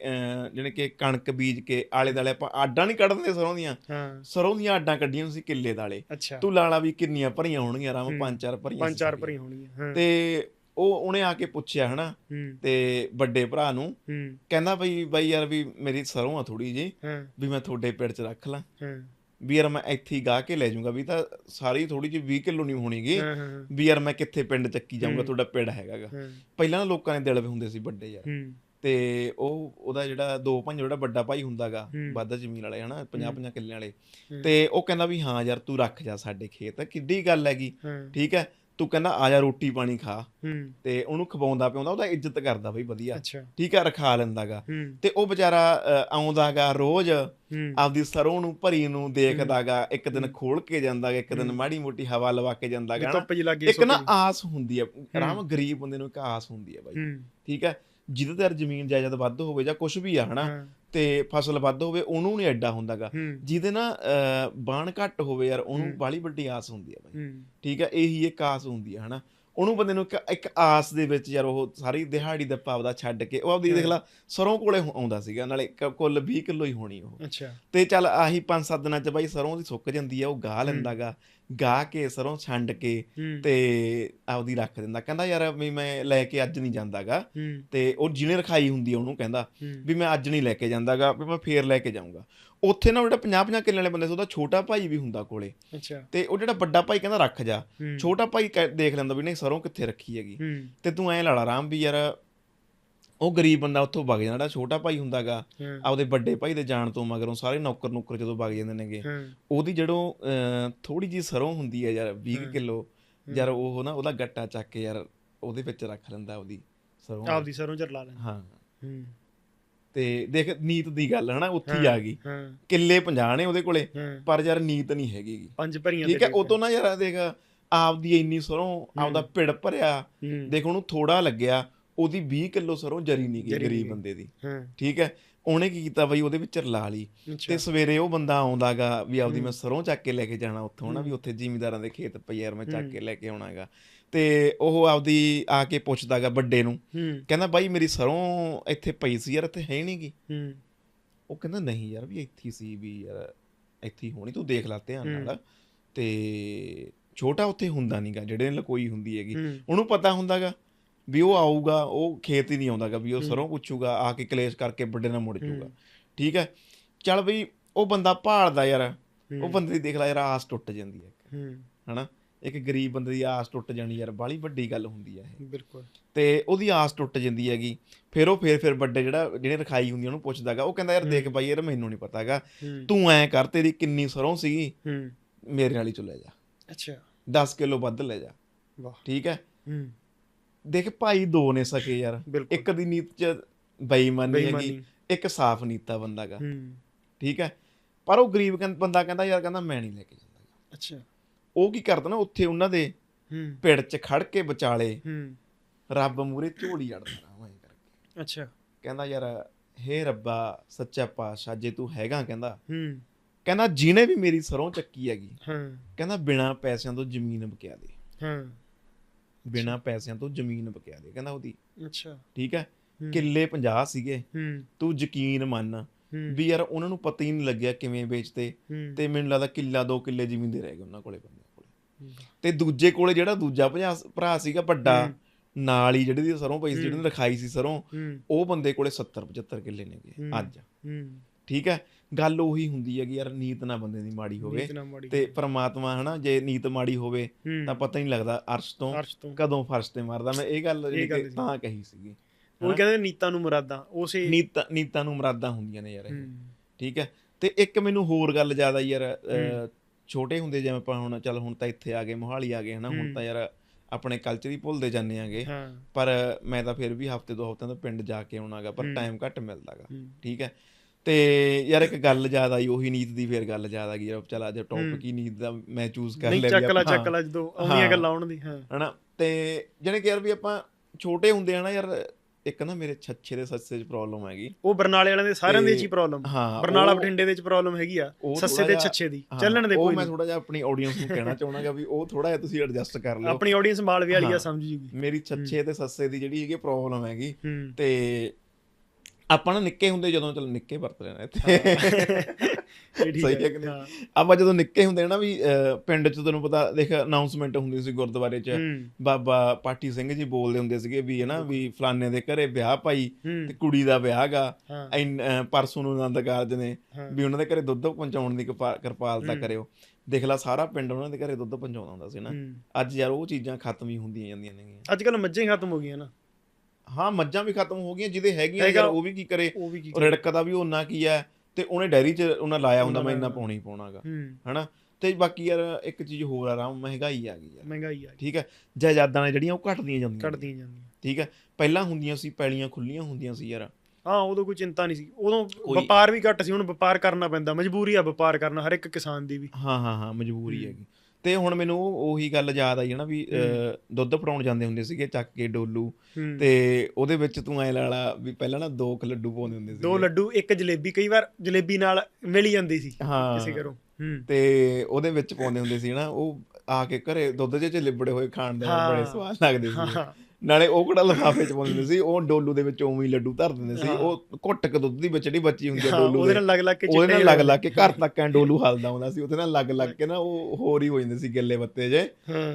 ਜਿਹਨੇ ਕਿ ਕਣਕ ਬੀਜ ਕੇ ਆਲੇ ਦਾਲੇ ਆਪਾਂ ਆਡਾਂ ਨਹੀਂ ਕੱਢਦੇ ਸਰੋਂ ਦੀਆਂ। ਸਰੋਂ ਦੀਆਂ ਆਡਾਂ ਕੱਢੀਆਂ ਸੀ ਕਿੱਲੇ ਦਾਲੇ। ਤੂੰ ਲਾਲਾ ਵੀ ਕਿੰਨੀਆਂ ਭਰੀਆਂ ਹੋਣਗੀਆਂ ਆਰਾਮ। ਪੰਜ ਚਾਰ ਭਰੀਆਂ ਪੰਜ ਚਾਰ। ਭਰੀਆਂ ਹੋਣਗੀਆਂ ਤੇ ਉਹ ਉਹਨੇ ਆ ਕੇ ਪੁੱਛਿਆ ਹਨਾ? ਤੇ ਵੱਡੇ ਭਰਾ ਨੂੰ ਕਹਿੰਦਾ ਬਈ ਬਾਈ ਯਾਰ ਵੀ ਮੇਰੀ ਸਰੋਂ ਆ ਥੋੜੀ ਜੀ ਵੀ ਮੈਂ ਤੁਹਾਡੇ ਪਿੰਡ 'ਚ ਰੱਖ ਲਾਂ। ਵੀ ਯਾਰ ਮੈਂ ਇੱਥੇ ਹੀ ਗਾ ਕੇ ਲੈ ਜਾਊਂਗਾ ਵੀ ਤਾਂ ਸਾਰੀ ਥੋੜੀ ਜਿਹੀ 20 ਕਿਲੋ ਨਹੀਂ ਹੋਣੀਗੀ ਵੀ ਯਾਰ ਮੈਂ ਕਿੱਥੇ ਪਿੰਡ ਚੱਕੀ ਜਾਊਂਗਾ। ਤੁਹਾਡਾ ਪਿੰਡ ਹੈਗਾਗਾ। ਪਹਿਲਾਂ ਨਾ ਲੋਕਾਂ ਦੇ ਦਿਲ ਵੀ ਹੁੰਦੇ ਸੀ ਵੱਡੇ ਯਾਰ। ਤੇ ਉਹ ਉਹਦਾ ਜਿਹੜਾ ਦੋ ਭਾਈ ਜਿਹੜਾ ਵੱਡਾ ਭਾਈ ਹੁੰਦਾਗਾ। ਵਾਧਾ ਜ਼ਮੀਨ ਵਾਲੇ ਹਨਾ 50 50 ਕਿੱਲਿਆਂ ਵਾਲੇ। ਤੇ ਉਹ ਕਹਿੰਦਾ ਵੀ ਹਾਂ ਯਾਰ ਤੂੰ ਰੱਖ ਜਾ ਸਾਡੇ ਖੇਤ ਕਿੱਡੀ ਗੱਲ ਹੈਗੀ। ਠੀਕ ਹੈ ਤੂੰ ਕਹਿੰਦਾ ਆ ਜਾ ਰੋਟੀ ਪਾਣੀ ਖਾ। ਤੇ ਉਹਨੂੰ ਖਵਾਉਂਦਾ ਪਿਆਉਂਦਾ ਉਹਦਾ ਇੱਜ਼ਤ ਕਰਦਾ ਬਈ ਵਧੀਆ। ਠੀਕ ਹੈ ਰਖਾ ਲੈਂਦਾਗਾ। ਤੇ ਉਹ ਵਿਚਾਰਾ ਆਉਂਦਾਗਾ ਰੋਜ਼ ਆਪਦੀ ਸਰੋਂ ਨੂੰ ਭਰੀ ਨੂੰ ਦੇਖਦਾਗਾ ਇੱਕ ਦਿਨ ਖੋਲ ਕੇ ਜਾਂਦਾਗਾ ਇੱਕ ਦਿਨ। ਮਾੜੀ ਮੋਟੀ ਹਵਾ ਲਵਾ ਕੇ ਜਾਂਦਾਗਾ ਇੱਕ ਨਾ ਆਸ ਹੁੰਦੀ ਹੈ। ਆਰਾਮ ਗਰੀਬ ਬੰਦੇ ਨੂੰ ਇੱਕ ਆਸ ਹੁੰਦੀ ਹੈ ਬਾਈ। ਠੀਕ ਹੈ ਜਿਹਦੇ ਤੇ ਜ਼ਮੀਨ ਜਾਇਦਾਦ ਵੱਧ ਹੋਵੇ ਜਾਂ ਕੁਝ ਵੀ ਆ ਹਨਾ? ਤੇ ਫਸਲ ਵੱਧ ਹੋਵੇ ਉਹਨੂੰ ਨਹੀਂ ਐਡਾ ਹੁੰਦਾਗਾ। ਜਿਹਦੇ ਨਾ ਅ, ਬਾਣ ਘੱਟ ਹੋਵੇ ਯਾਰ ਉਹਨੂੰ। ਬਾਲੀ ਵੱਡੀ ਆਸ ਹੁੰਦੀ ਹੈ ਬਾਈ। ਠੀਕ ਹੈ ਇਹੀ ਇੱਕ ਆਸ ਹੁੰਦੀ ਹੈ ਹਨਾ? ਉਹਨੂੰ ਬੰਦੇ ਨੂੰ ਇੱਕ ਇੱਕ ਆਸ ਦੇ ਵਿੱਚ ਯਾਰ ਉਹ ਸਾਰੀ ਦਿਹਾੜੀ ਦਾ ਪਾਵਦਾ ਛੱਡ ਕੇ ਉਹ ਆਪਦੀ ਦੇਖ ਲਾ ਸਰੋਂ ਕੋਲੇ ਹੁ- ਆਉਂਦਾ ਸੀਗਾ ਨਾਲੇ ਕ- ਕੁੱਲ 20 ਕਿਲੋ ਹੀ ਹੋਣੀ ਉਹ। ਅੱਛਾ। ਤੇ ਚੱਲ ਆਹੀ 5-7 ਦਿਨਾਂ ਚ ਬਾਈ ਸਰੋਂ ਦੀ ਸੁੱਕ ਜਾਂਦੀ ਆ ਉਹ ਗਾ ਲੈਂਦਾਗਾ ਗਾ ਕੇ ਸਰੋਂ ਛੰਡ ਕੇ ਹੂੰ। ਤੇ ਆਪਦੀ ਰੱਖ ਦਿੰਦਾ। ਕਹਿੰਦਾ ਯਾਰ ਵੀ ਮੈਂ ਲੈ ਕੇ ਅੱਜ ਨਹੀਂ ਜਾਂਦਾਗਾ। ਹੂੰ। ਤੇ ਉਹ ਜਿਹਨੇ ਰਖਾਈ ਹੁੰਦੀ ਆ ਉਹਨੂੰ ਕਹਿੰਦਾ ਹੂੰ। ਵੀ ਮੈਂ ਅੱਜ ਨਹੀਂ ਲੈ ਕੇ ਜਾਂਦਾਗਾ ਵੀ ਮੈਂ ਫੇਰ ਲੈ ਕੇ ਜਾਊਂਗਾ। ਉੱਥੇ ਨਾ ਜਿਹੜਾ 50-50 ਕਿੱਲੇ ਵਾਲੇ ਬੰਦੇ ਸੀ ਉਹਦਾ ਛੋਟਾ ਭਾਈ ਵੀ ਹੁੰਦਾ ਕੋਲੇ। ਅੱਛਾ। ਤੇ ਉਹ ਜਿਹੜਾ ਵੱਡਾ ਭਾਈ ਕਹਿੰਦਾ ਰੱਖ ਜਾ। ਛੋਟਾ ਭਾਈ ਕਹਿ- ਦੇਖ ਲੈਂਦਾ ਵੀ ਨਹੀਂ ਸਰੋਂ ਕਿੱਥੇ ਰੱਖੀ ਹੈਗੀ। ਹੂੰ। ਤੇ ਤੂੰ ਐ ਲਾਲਾ ਆਰਾਮ ਵੀ ਯਾਰ ਉਹ ਗਰੀਬ ਬੰਦਾ ਉੱਥੋਂ ਵਗ ਜਾਂਦਾ ਜਿਹੜਾ ਛੋਟਾ ਭਾਈ ਹੁੰਦਾਗਾ ਹਾਂ। ਆਪਦੇ ਵੱਡੇ ਭਾਈ ਦੇ ਜਾਣ ਤੋਂ ਮਗਰੋਂ ਸਾਰੇ ਨੌਕਰ ਨੁੱਕਰ ਜਦੋਂ ਵਗ ਜਾਂਦੇ ਨੇਗੇ ਹਾਂ। ਉਹਦੀ ਜਦੋਂ ਥੋੜੀ ਜੀ ਸਰੋਂ ਹੁੰਦੀ ਹੈ ਯਾਰ 20 ਹਾਂ। ਕਿਲੋ ਯਾਰ ਉਹ ਨਾ ਉਹਦਾ ਗੱਟਾ ਚੱਕ ਕੇ ਯਾਰ ਉਹਦੇ ਵਿੱਚ ਰੱਖ ਲੈਂਦਾ ਉਹਦੀ ਸਰੋਂ। ਆਪਦੀ ਸਰੋਂ ਚ ਲਾ ਲੈਣ ਹਾਂ। ਹੂੰ। ਤੇ ਦੇਖ ਨੀਤ ਦੀ ਗੱਲ ਹਨਾ ਉੱਥੇ ਹੀ ਆ ਗਈ। ਕਿੱਲੇ 50 ਨੇ ਉਹਦੇ ਕੋਲੇ ਪਰ ਯਾਰ ਨੀਤ ਨਹੀਂ ਹੈਗੀ। ਪੰਜ ਭਰੀਆਂ ਠੀਕ ਹੈ ਉਹ ਤੋਂ ਨਾ ਯਾਰ ਦੇਖ ਆਪਦੀ ਇੰਨੀ ਸਰੋਂ ਆਪਦਾ ਪਿੜ ਭਰਿਆ ਦੇਖ ਉਹਨੂੰ ਥੋੜਾ ਲੱਗਿਆ ਉਹਦੀ 20 ਕਿਲੋ ਸਰੋਂ ਜਰੀ ਨਹੀਂ ਗਈ ਗਰੀਬ। ਬੰਦੇ ਦੀ। ਠੀਕ ਹੈ ਉਹਨੇ ਕੀ ਕੀਤਾ ਬਈ ਉਹਦੇ ਵਿੱਚ ਰਲਾ ਲਈ। ਤੇ ਸਵੇਰੇ ਉਹ ਬੰਦਾ ਆਉਂਦਾਗਾ ਵੀ ਆਪਦੀ। ਮੈਂ ਸਰੋਂ ਚੱਕ ਕੇ ਲੈ ਕੇ ਜਾਣਾ ਉੱਥੋਂ ਨਾ ਵੀ। ਉੱਥੇ ਜ਼ਿਮੀਂਦਾਰਾਂ ਦੇ ਖੇਤ ਪਈ ਯਾਰ ਮੈਂ ਚੱਕ। ਕੇ ਲੈ ਕੇ ਆਉਣਾਗਾ। ਤੇ ਉਹ ਆਪਦੀ ਆ ਕੇ ਪੁੱਛਦਾਗਾ ਵੱਡੇ ਨੂੰ ਕਹਿੰਦਾ ਬਾਈ ਮੇਰੀ ਸਰੋਂ ਇੱਥੇ ਪਈ ਸੀ ਯਾਰ ਇੱਥੇ ਹੈ ਨਹੀਂਗੀ ਉਹ ਕਹਿੰਦਾ ਨਹੀਂ ਯਾਰ ਵੀ ਇੱਥੇ ਸੀ ਵੀ ਯਾਰ ਇੱਥੇ ਹੋਣੀ ਤੂੰ ਦੇਖ ਲੈ ਧਿਆਨ। ਨਾਲ। ਤੇ ਛੋਟਾ ਉੱਥੇ ਹੁੰਦਾ ਨਹੀਂਗਾ ਜਿਹੜੇ ਨੇ ਲਕੋਈ ਹੁੰਦੀ ਹੈਗੀ। ਉਹਨੂੰ ਪਤਾ ਹੁੰਦਾਗਾ ਵੀ ਉਹ ਆਊਗਾ ਉਹ ਖੇਤ ਹੀ ਨਹੀਂ ਆਉਂਦਾਗਾ ਵੀ ਉਹ। ਸਰੋਂ ਪੁੱਛੂਗਾ ਆ ਕੇ ਕਲੇਸ਼ ਕਰਕੇ ਵੱਡੇ ਨਾਲ ਮੁੜ ਜਾਊਗਾ। ਠੀਕ ਹੈ? ਚੱਲ ਬਈ ਉਹ ਬੰਦਾ ਭਾਲਦਾ ਯਾਰ। ਉਹ। ਬੰਦੇ ਦੀ ਦੇਖ ਲੈ ਯਾਰ ਆਸ ਟੁੱਟ ਜਾਂਦੀ ਹੈ ਹਨਾ? ਇੱਕ ਗਰੀਬ ਬੰਦੇ ਦੀ ਆਸ ਟੁੱਟ ਜਾਣੀ ਯਾਰ ਬਾਲੀ ਵੱਡੀ ਗੱਲ ਹੁੰਦੀ ਹੈ ਇਹ। ਬਿਲਕੁਲ। ਤੇ ਉਹਦੀ ਆਸ ਟੁੱਟ ਜਾਂਦੀ ਹੈਗੀ। ਫਿਰ ਉਹ ਫਿਰ ਫਿਰ ਵੱਡੇ ਜਿਹੜਾ ਜਿਹੜੇ ਰਖਾਈ ਹੁੰਦੀ ਉਹਨੂੰ ਪੁੱਛਦਾਗਾ। ਉਹ ਕਹਿੰਦਾ ਯਾਰ ਦੇਖ ਬਾਈ ਯਾਰ ਮੈਨੂੰ ਨਹੀਂ ਪਤਾਗਾ। ਤੂੰ ਐ ਕਰ ਤੇਰੀ ਕਿੰਨੀ ਸਰੋਂ ਸੀਗੀ। ਮੇਰੇ ਨਾਲ ਹੀ ਚਲੇ ਜਾ। ਅੱਛਾ। 10 ਕਿਲੋ ਵੱਧ ਲੈ ਜਾ। ਵਾਹ। ਠੀਕ ਹੈ? ਹੂੰ। ਦੇਖ ਭਾਈ ਦੋ ਨੇ ਸਕੇ ਯਾਰ। ਇੱਕ ਦੀ ਨੀਤ ਚ ਬੇਈਮਾਨੀ ਹੈਗੀ ਇੱਕ ਸਾਫ਼ ਨੀਤਾ ਬੰਦਾਗਾ। ਠੀਕ ਹੈ? ਪਰ ਉਹ ਗਰੀਬ ਬੰਦਾ ਕਹਿੰਦਾ ਯਾਰ ਕਹਿੰਦਾ ਮੈਂ ਨਹੀਂ ਲੈ ਕੇ ਜਾਂਦਾ। ਅੱਛਾ। ਉਹ ਕੀ ਕਰਦਾ ਨਾ ਉੱਥੇ ਉਹਨਾਂ ਦੇ ਹੂੰ। ਪਿੜ 'ਚ ਖੜ ਕੇ ਵਿਚਾਲੇ ਹੂੰ। ਰੱਬ ਮੂਰੇ ਝੋਲੀ ਅੜਦਾ ਰਹਾਂ ਐਂ ਕਰਕੇ। ਅੱਛਾ। ਕਹਿੰਦਾ ਯਾਰ ਹੇ ਰੱਬਾ ਸੱਚਾ ਪਾਤਸ਼ਾਹ ਜੇ ਤੂੰ ਹੈਗਾ ਕਹਿੰਦਾ। ਹੂੰ। ਕਹਿੰਦਾ ਜਿਹਨੇ ਵੀ ਮੇਰੀ ਸਰੋਂ ਚੱਕੀ ਹੈਗੀ ਹਾਂ। ਕਹਿੰਦਾ ਬਿਨਾ ਪੈਸਿਆਂ ਤੋਂ ਜ਼ਮੀਨ ਬਕਿਆ ਦੇ। ਹਾਂ। ਬਿਨਾ ਪੈਸਿਆਂ ਤੋਂ ਜ਼ਮੀਨ ਬਕਿਆ ਦੇ ਕਹਿੰਦਾ ਉਹਦੀ। ਅੱਛਾ। ਠੀਕ ਹੈ। ਕਿੱਲੇ 50 ਸੀਗੇ। ਤੂੰ ਯਕੀਨ ਮੰਨ ਵੀ ਯਾਰ ਉਹਨਾਂ ਨੂੰ ਪਤਾ ਹੀ ਨਹੀਂ ਲੱਗਿਆ ਕਿਵੇਂ ਵੇਚਤੇ ਹੂੰ। ਤੇ ਮੈਨੂੰ ਲੱਗਦਾ ਕਿੱਲਾ ਦੋ ਕਿੱਲੇ ਜ਼ਮੀਨ ਦੇ ਰਹਿ ਗਏ ਉਹਨਾਂ ਕੋਲੇ ਬੰਦਿਆਂ ਕੋਲੇ। ਤੇ ਦੂਜੇ ਕੋਲੇ ਜਿਹੜਾ ਦੂਜਾ ਭਰਾ ਸੀਗਾ ਵੱਡਾ। ਨਾਲ ਹੀ ਜਿਹੜੀ ਦੀ ਸਰੋਂ ਪਈ ਸੀ ਜਿਹੜੀ ਹੂੰ। ਨੇ ਰਖਾਈ ਸੀ ਸਰੋਂ ਉਹ ਬੰਦੇ ਕੋਲੇ 70 75 ਕਿੱਲੇ ਨੇਗੇ। ਅੱਜ। ਠੀਕ ਹੈ? ਗੱਲ ਉਹੀ ਹੁੰਦੀ ਹੈਗੀ ਯਾਰ ਨੀਤ ਨਾ ਬੰਦੇ ਦੀ ਮਾੜੀ ਹੋਵੇ ਤੇ ਪ੍ਰਮਾਤਮਾ ਹਨਾ ਜੇ ਨੀਤ ਮਾੜੀ ਹੋਵੇ ਤਾਂ ਪਤਾ ਨਹੀਂ ਲੱਗਦਾ ਅਰਸ਼ ਤੋਂ ਕਦੋਂ ਫਰਸ਼ ਤੇ ਮਾਰਦਾ। ਮੈਂ ਇਹ ਗੱਲ। ਤਾਂ ਕਹੀ ਸੀਗੀ। ਉਹ ਕਹਿੰਦੇ ਨੀਤਾਂ ਨੂੰ ਮੁਰਾਦਾਂ ਉਸੇ ਨੀਤਾਂ ਨੀਤਾਂ ਨੂੰ ਮਰਾਦਾਂ ਹੁੰਦੀਆਂ ਨੇ ਯਾਰ ਇਹ। ਠੀਕ ਹੈ? ਤੇ ਇੱਕ ਮੈਨੂੰ ਹੋਰ ਗੱਲ ਜ਼ਿਆਦਾ ਯਾਰ ਛੋਟੇ ਹੁੰਦੇ ਜਿਵੇਂ ਆਪਾਂ ਹੁਣ ਚੱਲ ਹੁਣ ਤਾਂ ਇੱਥੇ ਆ ਗਏ ਮੋਹਾਲੀ ਆ ਗਏ ਹਨਾ ਹੁਣ। ਤਾਂ ਯਾਰ ਆਪਣੇ ਕਲਚਰ ਹੀ ਭੁੱਲਦੇ ਜਾਂਦੇ ਆਂਗੇ। ਪਰ ਮੈਂ ਤਾਂ ਫਿਰ ਵੀ ਹਫ਼ਤੇ ਦੋ ਹਫਤਿਆਂ ਤੋਂ ਪਿੰਡ ਜਾ ਕੇ ਆਉਣਾਗਾ ਪਰ। ਟਾਈਮ ਘੱਟ ਮਿਲਦਾਗਾ ਠੀਕ ਹੈ? ਤੇ ਯਾਰ ਇੱਕ ਗੱਲ ਯਾਦ ਆਈ ਉਹੀ ਨੀਤ ਦੀ ਫੇਰ ਗੱਲ ਯਾਦ ਆ ਚਲ ਅੱਜ ਟੌਪਿਕ ਹੀ। ਨੀਤ ਦਾ ਮੈਂ ਚੂਜ਼ ਕਰ ਲਿਆ ਚੱਕ ਲਾ ਚੱਕ ਜਦੋਂ ਆਉਂਦੀਆਂ ਗੱਲਾਂ ਆਉਣ ਦੀ ਹਾਂ। ਹਨਾ ਤੇ ਜਾਨੀ ਕਿ ਯਾਰ ਵੀ ਆਪਾਂ ਛੋਟੇ ਹੁੰਦੇ ਆ ਯਾਰ ਇੱਕ ਨਾ ਮੇਰੇ ਛੱਛੇ ਦੇ ਸੱਸੇ 'ਚ ਪ੍ਰੋਬਲਮ ਹੈਗੀ ਉਹ ਬਰਨਾਲੇ ਵਾਲਿਆਂ ਦੇ ਸਾਰਿਆਂ ਦੇ 'ਚ ਹੀ ਪ੍ਰੋਬਲਮ ਬਰਨਾਲਾ ਬਠਿੰਡੇ ਦੇ 'ਚ ਪ੍ਰੋਬਲਮ ਹੈਗੀ ਆ ਸੱਸੇ ਦੇ ਛੱਛੇ ਦੀ। ਚੱਲਣ ਦੇ ਕੋਈ ਉਹ ਮੈਂ ਥੋੜਾ ਜਿਹਾ ਆਪਣੀ ਆਡੀਅנס ਨੂੰ ਕਹਿਣਾ ਚਾਹਣਾਗਾ ਵੀ ਉਹ ਥੋੜਾ ਜਿਹਾ ਤੁਸੀਂ ਐਡਜਸਟ ਕਰ ਲਓ। ਆਪਣੀ ਆਡੀਅנס ਮਾਲਵੇ ਵਾਲੀ ਆ ਸਮਝ ਜੂਗੀ। ਮੇਰੀ ਛੱਛੇ ਤੇ ਸੱਸੇ ਦੀ ਜਿਹੜੀ ਹੈਗੀ ਪ੍ਰੋਬਲਮ ਹੈਗੀ ਤੇ ਆਪਾਂ ਨਾ ਨਿੱਕੇ ਹੁੰਦੇ ਜਦੋਂ ਚਲ ਨਿੱਕੇ ਵਰਤ ਲੈਣਾ ਇੱਥੇ। ਸਹੀ ਹੈ ਕਿ ਨਹੀਂ? ਆਪਾਂ ਜਦੋਂ ਨਿੱਕੇ ਹੁੰਦੇ ਨਾ ਵੀ ਪਿੰਡ 'ਚ ਤੈਨੂੰ ਪਤਾ ਦੇਖ ਅਨਾਉਂਸਮੈਂਟ ਹੁੰਦੀ ਸੀ ਗੁਰਦੁਆਰੇ 'ਚ। ਬਾਬਾ ਪਾਟੀ ਸਿੰਘ ਜੀ ਬੋਲਦੇ ਹੁੰਦੇ ਸੀਗੇ ਵੀ ਹੈ ਨਾ ਵੀ ਫਲਾਣੇ ਦੇ ਘਰੇ ਵਿਆਹ ਪਾਈ ਤੇ ਕੁੜੀ ਦਾ ਵਿਆਹ ਗਾ। ਹਾਂ। ਐਨ- ਅਹ, ਪਰਸੋਂ ਨੂੰ ਆਨੰਦ ਕਾਰਜ ਨੇ। ਵੀ ਉਹਨਾਂ ਦੇ ਘਰੇ ਦੁੱਧ ਪਹੁੰਚਾਉਣ ਦੀ ਕਿਰਪਾ- ਕਿਰਪਾਲਤਾ। ਕਰਿਓ। ਦੇਖ ਲਾ ਸਾਰਾ ਪਿੰਡ ਉਹਨਾਂ ਦੇ ਘਰੇ ਦੁੱਧ ਪਹੁੰਚਾਉਂਦਾ ਹੁੰਦਾ ਸੀ ਨਾ। ਅੱਜ ਯਾਰ ਉਹ ਚੀਜ਼ਾਂ ਖਤਮ ਹੀ ਹੁੰਦੀਆਂ ਜਾਂਦੀਆਂ ਨੇਗੀਆਂ। ਅੱਜ ਕੱਲ ਮੱਝਾਂ ਖਤਮ ਹੋ ਗਈਆਂ ਨਾ। ਹਾਂ ਮੱਝਾਂ ਵੀ ਖਤਮ ਹੋ ਗਈਆਂ ਜਿਹਦੇ ਹੈਗੀਆਂ ਹੈਗਾ- ਯਾਰ ਉਹ ਵੀ ਕੀ ਕਰੇ? ਉਹ ਵੀ ਕੀ ਰਿੜਕ ਦਾ ਵੀ ਉਹਨਾਂ ਕੀ ਹੈ ਤੇ ਉਹਨੇ ਡੈਰੀ 'ਚ ਉਹਨਾਂ ਲਾਇਆ ਹੁੰਦਾ ਮੈਂ ਇੰਨਾ ਪਾਉਣਾ ਪਾਉਣਾਗਾ ਹਨਾ? ਤੇ ਬਾਕੀ ਯਾਰ ਇੱਕ ਚੀਜ਼ ਹੋਰ ਆ ਰਾਮ ਮਹਿੰਗਾਈ ਆ ਗਈ ਯਾਰ। ਮਹਿੰਗਾਈ ਆ ਗਈ, ਠੀਕ ਹੈ ਜਾਇਦਾਦਾਂ ਨੇ ਜਿਹੜੀਆਂ ਉਹ ਘਟਦੀਆਂ ਜਾਂਦੀਆਂ ਘਟਦੀਆਂ ਜਾਂਦੀਆਂ। ਠੀਕ ਹੈ ਪਹਿਲਾਂ ਹੁੰਦੀਆਂ ਸੀ ਪੈਲੀਆਂ ਖੁੱਲੀਆਂ ਹੁੰਦੀਆਂ ਸੀ ਯਾਰ। ਹਾਂ ਉਦੋਂ ਕੋਈ ਚਿੰਤਾ ਨਹੀਂ ਸੀ। ਉਦੋਂ ਵਪਾਰ ਵੀ ਘੱਟ ਸੀ ਹੁਣ ਵਪਾਰ ਕਰਨਾ ਪੈਂਦਾ ਮਜਬੂਰੀ ਆ ਵਪਾਰ ਕਰਨਾ ਹਰ ਇੱਕ ਕਿਸਾਨ ਦੀ ਵੀ। ਹਾਂ ਹਾਂ ਹਾਂ ਮਜਬੂਰੀ। ਹੈਗੀ। ਤੇ ਹੁਣ ਮੈਨੂੰ ਉਹ- ਗੱਲ ਯਾਦ ਆਈ ਹੈ ਨਾ ਵੀ ਦੁੱਧ ਫੜਾਉਣ ਜਾਂਦੇ ਹੁੰਦੇ ਸੀਗੇ ਚੱਕ ਕੇ ਡੋਲੂ। ਤੇ ਉਹਦੇ ਵਿੱਚ ਤੂੰ ਐ ਲਾ ਲਾ ਵੀ ਪਹਿਲਾਂ ਨਾ ਦੋ ਕੁ ਲੱਡੂ ਪਾਉਂਦੇ ਹੁੰਦੇ ਸੀ ਦੋ ਲੱਡੂ ਇੱਕ ਜਲੇਬੀ ਕਈ ਵਾਰ ਜਲੇਬੀ ਨਾਲ ਮਿਲ ਜਾਂਦੀ ਸੀ ਹਾਂ। ਕਿਸੇ ਘਰੋਂ। ਤੇ ਉਹਦੇ ਵਿੱਚ ਪਾਉਂਦੇ ਹੁੰਦੇ ਸੀ ਨਾ ਉਹ ਆ ਕੇ ਘਰੇ ਦੁੱਧ 'ਚ ਲਿਬੜੇ ਹੋਏ ਖਾਣ ਦੇ। ਬੜੇ ਸਵਾਦ ਲੱਗਦੇ ਸੀ ਨਾਲੇ ਉਹ ਕਿਹੜਾ ਲਿਫਾਫੇ 'ਚ ਪਾਉਂਦੇ ਸੀ ਉਹ ਡੋਲੂ ਦੇ ਵਿੱਚ ਉਵੇਂ ਹੀ ਲੱਡੂ ਧਰ ਦਿੰਦੇ ਸੀ। ਉਹ ਘੁੱਟ ਕੇ ਦੁੱਧ ਦੀ ਵਿੱਚ ਜਿਹੜੀ ਬੱਚੀ ਹੁੰਦੀ ਆ ਹਾਂ, ਡੋਲੂ ਉਹਦੇ ਨਾਲ ਲੱਗ ਲੱਗ ਕੇ ਉਹਦੇ ਨਾਲ ਲੱਗ ਲੱਗ ਕੇ ਘਰ ਤੱਕ ਐ ਡੋਲੂ ਹਲਦਾ ਹੁੰਦਾ ਸੀ ਉਹਦੇ ਨਾਲ ਲੱਗ ਲੱਗ ਕੇ ਨਾ ਉਹ ਹੋਰ ਹੀ ਹੋ ਜਾਂਦੇ ਸੀ ਗੱਲੇ ਬੱਤੇ ਜੇ।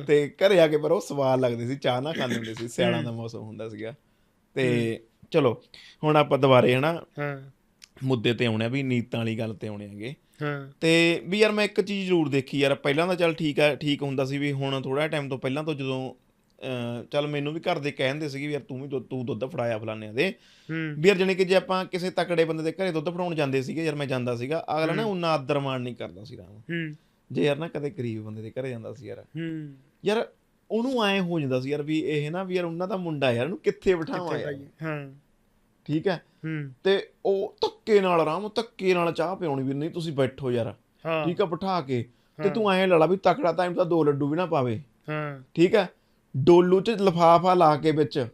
ਤੇ ਘਰੇ ਆ ਕੇ ਪਰ ਉਹ ਸਵਾਦ ਲੱਗਦੇ ਸੀ ਚਾਹ ਨਾਲ ਖਾਂਦੇ ਹੁੰਦੇ ਸੀ ਸਿਆਲਾਂ ਦਾ ਮੌਸਮ ਹੁੰਦਾ ਸੀਗਾ। ਤੇ ਚਲੋ ਹੁਣ ਆਪਾਂ ਦੁਬਾਰੇ ਹਨਾ ਮੁੱਦੇ ਤੇ ਆਉਣੇ ਆ ਵੀ ਨੀਤਾਂ ਵਾਲੀ ਗੱਲ ਤੇ ਆਉਣੇ ਹਾਂ। ਤੇ ਵੀ ਯਾਰ ਮੈਂ ਇੱਕ ਚੀਜ਼ ਜ਼ਰੂਰ ਦੇਖੀ ਯਾਰ ਪਹਿਲਾਂ ਤਾਂ ਚੱਲ ਠੀਕ ਆ ਠੀਕ ਹੁੰਦਾ ਸੀ ਵੀ ਹੁਣ ਥੋੜਾ ਟਾਈਮ ਤੋਂ ਪਹਿਲਾਂ ਤੋਂ ਜਦੋਂ ਚੱਲ ਮੈਨੂੰ ਵੀ ਘਰ ਦੇ ਕਹਿੰਦੇ ਸੀਗੇ ਵੀ ਯਾਰ ਤੂੰ ਵੀ ਦੁੱਧ- ਤੂੰ ਦੁੱਧ ਫੜਾਇਆ ਫਲਾਨਿਆਂ ਦੇ। ਹੂੰ। ਵੀ ਯਾਰ ਜਾਣੀ ਕਿ ਜੇ ਆਪਾਂ ਕਿਸੇ ਤਕੜੇ ਬੰਦੇ ਦੇ ਘਰੇ ਦੁੱਧ ਫੜਾਉਣ ਜਾਂਦੇ ਸੀਗੇ ਯਾਰ ਮੈਂ ਜਾਂਦਾ ਸੀਗਾ ਅਗਲਾ ਨਾ ਉਹਨਾਂ ਆਦਰ ਮਾਣ ਨਹੀਂ ਕਰਦਾ ਸੀ ਰਾਮ ਹੂੰ। ਜੇ ਯਾਰ ਨਾ ਕਦੇ ਗਰੀਬ ਬੰਦੇ ਦੇ ਘਰੇ ਜਾਂਦਾ ਸੀ ਯਾਰ। ਹੂੰ। ਯਾਰ ਉਹਨੂੰ ਐ ਹੋ ਜਾਂਦਾ ਸੀ ਯਾਰ ਵੀ ਇਹ ਨਾ ਵੀ ਯਾਰ ਉਹਨਾਂ ਦਾ ਮੁੰਡਾ ਯਾਰ ਉਹਨੂੰ ਕਿੱਥੇ ਬਿਠਾਵਾਂ ਕਿੱਥੇ ਯਾਰ। ਭਾਈ ਹਾਂ। ਠੀਕ ਹੈ? ਹੂੰ। ਤੇ ਉਹ ਧੱਕੇ ਨਾਲ ਆਰਾਮ ਧੱਕੇ ਨਾਲ ਚਾਹ ਪਿਆਉਣੀ ਵੀ ਨਹੀਂ ਤੁਸੀਂ ਬੈਠੋ ਯਾਰ। ਹਾਂ। ਠੀਕ ਆ ਬਿਠਾ ਕੇ। ਤੇ ਹਾਂ। ਤੂੰ ਐਂ ਲੜਾ ਵੀ ਤਕੜਾ ਟਾਈਮ ਤਾਂ ਦੋ ਲੱਡੂ ਵੀ ਨਾ ਪਾਵੇ। ਹਾਂ। ਠੀਕ ਹੈ? ਡੋਲੂ 'ਚ ਲਫਾਫਾ ਲਾ ਕੇ ਵਿੱਚ